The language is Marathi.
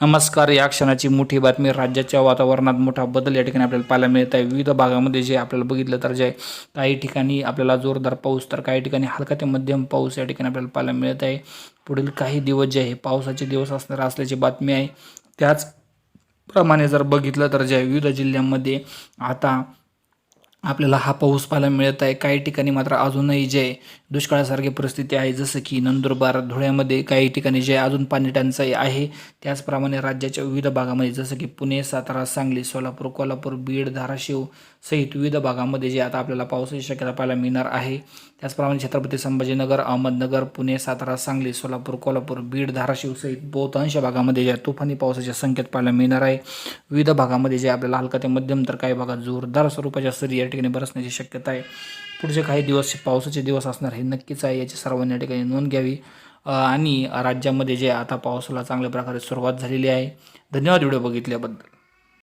नमस्कार या क्षणाची मोठी बातमी राज्याच्या वातावरणात मोठा बदल या ठिकाणी आपल्याला पाहायला मिळत आहे. विविध भागामध्ये जे आपल्याला बघितलं तर जे आहे, काही ठिकाणी आपल्याला जोरदार पाऊस तर काही ठिकाणी हलका ते मध्यम पाऊस या ठिकाणी आपल्याला पाहायला मिळत आहे. पुढील काही दिवस जे आहे पावसाचे दिवस असणार असल्याची बातमी आहे. त्याच प्रमाणे जर बघितलं तर जे आहे, विविध जिल्ह्यांमध्ये आता आपल्याला हा पाऊस पाहायला मिळत आहे. काही ठिकाणी मात्र अजूनही जे दुष्काळासारखी परिस्थिती आहे जसं की नंदुरबार धुळ्यामध्ये काही ठिकाणी जे अजून पाणी टंचाई आहे त्याचप्रमाणे राज्याच्या विविध भागामध्ये जसं की पुणे सातारा सांगली सोलापूर कोल्हापूर बीड धाराशिव सहित विविध भागामध्ये जे आता आपल्याला पावसाची शक्यता पाहायला मिळणार आहे. त्याचप्रमाणे छत्रपती संभाजीनगर अहमदनगर पुणे सातारा सांगली सोलापूर कोल्हापूर बीड धाराशिव सहित बहुतांश भागामध्ये जे तुफानी पावसाचे संकेत पाहायला मिळणार आहे. विविध भागामध्ये जे आपल्याला हलका ते मध्यम तर काही भागात जोरदार स्वरूपाच्या सरी ठिकाणी बरसण्याची शक्यता आहे. पुढचे काही दिवस पावसाचे दिवस असणार हे नक्कीच आहे. याची सर्वांनी या ठिकाणी नोंद घ्यावी. आणि राज्यामध्ये जे आता पावसाला चांगल्या प्रकारे सुरुवात झालेली आहे. धन्यवाद व्हिडिओ बघितल्याबद्दल.